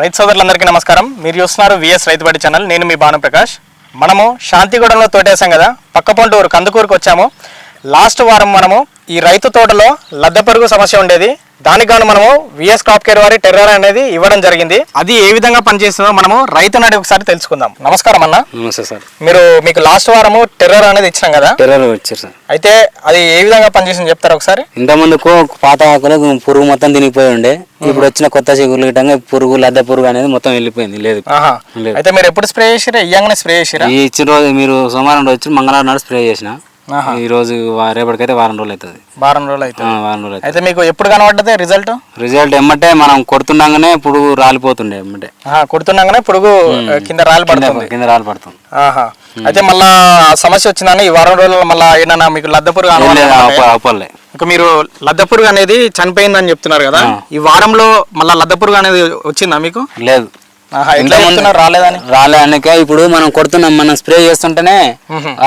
రైతు సోదరులందరికీ నమస్కారం. మీరు చూస్తున్నారు విఎస్ రైతుబడి ఛానల్. నేను మీ భానుప్రకాష్. మనము శాంతిగూడెంలో తోటేసాం కదా. పక్క పొంటూరు కందుకూరుకు వచ్చాము లాస్ట్ వారం మనము ఈ రైతు తోటలో లద్దె పురుగు సమస్య ఉండేది. దానికి గాను మనము విఎస్ క్రాప్ కేర్ వారి టెర్రర్ అనేది ఇవ్వడం జరిగింది. అది ఏ విధంగా పనిచేస్తుందో మనము రైతుని అడిగి ఒకసారి తెలుసుకుందాం. నమస్కారం అన్న. నమస్తే సార్. మీరు మీకు లాస్ట్ వారము టెర్రర్ అనేది ఇచ్చినాం కదా? టెర్రర్ వచ్చారు సార్. అయితే అది ఏ విధంగా పనిచేసింది చెప్తారా ఒకసారి? ఇంతకుముందుకు పాత ఆకులు పురుగు మొత్తం తినిగిపోయి ఉండే. ఇప్పుడు వచ్చిన కొత్త చిగురులు గిట్టంగా పురుగు లద్దె పురుగు అనేది మొత్తం వెళ్ళిపోయింది. లేదు. అయితే మీరు ఎప్పుడు స్ప్రే చేసిరా ఇయ్యంగానే స్ప్రే చేసిరా ఈ ఇచ్చిన రోజు మీరు సోమవారం రోజు వచ్చి మంగళవారం నాడు స్ప్రే చేసిన. ఈ రోజు రేపటికైతే వారం రోజులు అవుతుంది వారం రోజులు అయితే ఆ, వారం రోజులు అవుతుంది అయితే మీకు ఎప్పుడు కనబడ్డది రిజల్ట్? రిజల్ట్ ఎమ్మటే మనం కొడుతుండగానే పురుగు రాలిపోతుండే ఎమ్మటే. కొడుతున్నాగానే పురుగు కింద రాలి పడుతుంది. కింద రాలి పడుతుంది. ఆహా. అయితే మళ్ళా సమస్య వచ్చిందని ఈ వారం రోజుల్లో మళ్ళా ఏమన్నా మీకు లద్దె పురుగు ఏం అనుమానం లేదు, ఉందా? అప్ప- అప్పలే. ఇంకా మీరు లద్దె పురుగు అనేది చనిపోయిందని చెప్తున్నారు కదా ఈ వారంలో మళ్ళా లద్దె పురుగు అనేది వచ్చిందా మీకు? లేదు. రాలేదని అనకే ఇప్పుడు మనం కొడుతున్నాం మనం స్ప్రే చేస్తుంటేనే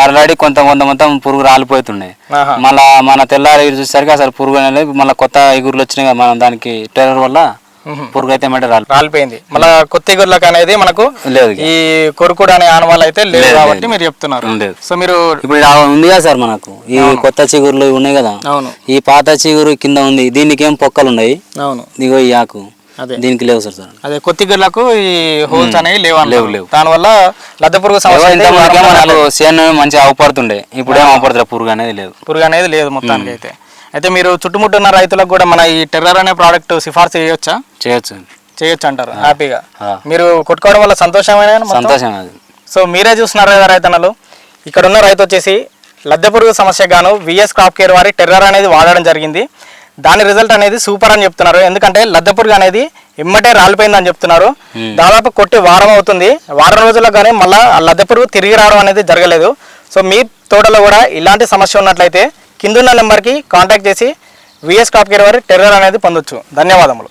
ఆల్రెడీ కొంత కొంత మొత్తం పురుగు రాలిపోతుండే. మళ్ళా మన తెల్లారి చూసేసరికి అసలు పురుగు అనేది మళ్ళీ కొత్త ఎగురులు వచ్చినాయి కదా మనం దానికి టెర్రర్ వల్ల పురుగు అయితే రాలి. రాలిపోయింది. మళ్ళా కొత్త ఇగుర్లకు అనేది మనకు లేదు. ఈ కొరుకుడు అనే ఆనవాళ్ళు అయితే లేదు కాబట్టి. మీరు చెప్తున్నారు. లేదు. సో మీరు ఇప్పుడు ఉంది కదా సార్ మనకు. ఈ కొత్త చిగురులు ఉన్నాయి కదా. అవును. ఈ పాత చిగురు కింద ఉంది దీనికి ఏం పొక్కలు ఉన్నాయి? అవును. ఇదిగో ఈ ఆకు. అదే. దీనికి లేవు సార్ సార్ అదే కొత్తిగర్లకు ఈ హోల్స్ అనేవి లేవు లేవు, లేవు. దానివల్ల లద్దె పురుగు సమస్య. సేను మంచిగా అవపడుతుండే ఇప్పుడు ఏం అవపడుతుంది పురుగు అనేది లేదు. పురుగు అనేది లేదు మొత్తానికి అయితే. అయితే మీరు చుట్టుముట్టున్న రైతులకు కూడా మన ఈ టెర్రర్ అనే ప్రోడక్ట్ సిఫార్సు చేయొచ్చా? చేయొచ్చు. చేయొచ్చు అంటారు హ్యాపీగా. మీరు కొట్టుకోవడం వల్ల సంతోషమైన సంతోషం అది. సో మీరే చూస్తున్నారు కదా రైతన్నలు. ఇక్కడ ఉన్న రైతు వచ్చేసి లద్దె పురుగు సమస్య గాను విఎస్ క్రాప్ కేర్ వారి టెర్రర్ అనేది వాడడం జరిగింది. దాని రిజల్ట్ అనేది సూపర్ అని చెప్తున్నారు. ఎందుకంటే లద్దె పురుగు అనేది ఇమ్మటే రాలిపోయిందని చెప్తున్నారు. దాదాపు కొట్టి వారం అవుతుంది. వారం రోజుల్లో కానీ మళ్ళీ ఆ లద్దె పురుగు తిరిగి రావడం అనేది జరగలేదు. సో మీ తోటలో కూడా ఇలాంటి సమస్య ఉన్నట్లయితే కిందున్న నెంబర్కి కాంటాక్ట్ చేసి విఎస్ కేర్ వారి టెర్రర్ అనేది పొందొచ్చు. ధన్యవాదములు.